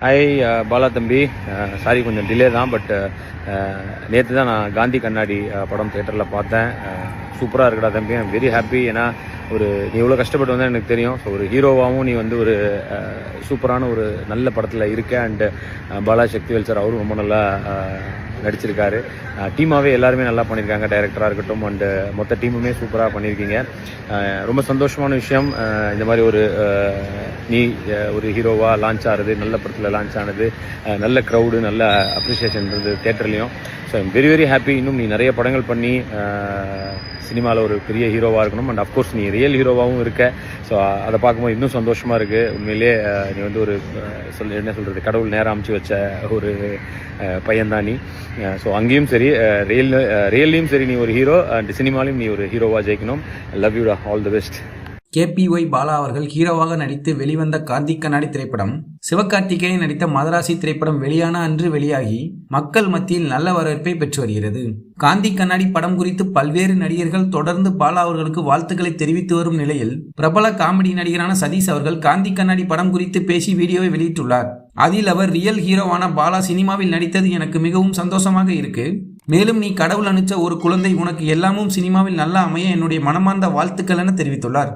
Hi Bala uh, தம்பி. Uh, sorry கொஞ்சம் delay தான் பட் uh, நேற்று தான் நான் காந்தி கண்ணாடி படம் தேட்டரில் பார்த்தேன். சூப்பராக இருக்கடா தம்பி. ஐம் வெரி ஹாப்பி ஏன்னா ஒரு நீ எவ்வளோ கஷ்டப்பட்டு வந்தால் எனக்கு தெரியும். ஸோ ஒரு ஹீரோவாகவும் நீ வந்து ஒரு சூப்பரான ஒரு நல்ல படத்தில் இருக்க. அண்டு பாலா சக்திவேல் சார் அவரும் ரொம்ப நல்லா நடிச்சிருக்காரு. டீமாகவே எல்லாருமே நல்லா பண்ணியிருக்காங்க டைரக்டராக இருக்கட்டும் அண்டு மொத்த டீமுமே சூப்பராக பண்ணியிருக்கீங்க ரொம்ப சந்தோஷமான விஷயம். இந்த மாதிரி ஒரு நீ ஒரு ஹீரோவாக லான்ச் ஆகிறது நல்ல படத்தில் லான்ச் ஆனது நல்ல க்ரௌடு நல்ல அப்ரிசியேஷன் இருந்தது தேட்டர்லேயும் so I'm very very happy இன்னும் நீ நிறைய படங்கள் பண்ணி சினிமாவில் ஒரு பெரிய ஹீரோவாக இருக்கணும். அண்ட் அஃப்கோர்ஸ் நீ ரியல் ஹீரோவாகவும் இருக்க. ஸோ அதை பார்க்கும்போது இன்னும் சந்தோஷமாக இருக்குது உண்மையிலே நீ வந்து ஒரு சொல் என்ன சொல்கிறது கடவுள் நேரம் அமைச்சு வச்ச ஒரு பையன்தான் நீ. ஸோ அங்கேயும் சரி ரியல் ரியல்லையும் சரி நீ ஒரு ஹீரோ அண்ட் சினிமாலையும் நீ ஒரு ஹீரோவாக ஜெயிக்கணும். Love யூடா all the best KPY Bala அவர்கள் ஹீரோவாக நடித்து வெளிவந்த கார்த்திக் கண்ணாடி திரைப்படம் சிவகார்த்திகேயன் நடித்த மதராசி திரைப்படம் வெளியான அன்று வெளியாகி மக்கள் மத்தியில் நல்ல வரவேற்பை பெற்று வருகிறது. காந்தி கண்ணாடி படம் குறித்து பல்வேறு நடிகர்கள் தொடர்ந்து பாலா அவர்களுக்கு வாழ்த்துக்களை தெரிவித்து வரும் நிலையில் பிரபல காமெடி நடிகரான சதீஷ் அவர்கள் காந்தி கண்ணாடி படம் குறித்து பேசி வீடியோவை வெளியிட்டுள்ளார். அதில் அவர் ரியல் ஹீரோவான பாலா சினிமாவில் நடித்தது எனக்கு மிகவும் சந்தோஷமாக இருக்கு. மேலும் நீ கடவுள் அனுச்ச ஒரு குழந்தை உனக்கு எல்லாமும் சினிமாவில் நல்லா அமைய என்னுடைய மனமார்ந்த வாழ்த்துக்கள் என தெரிவித்துள்ளார்.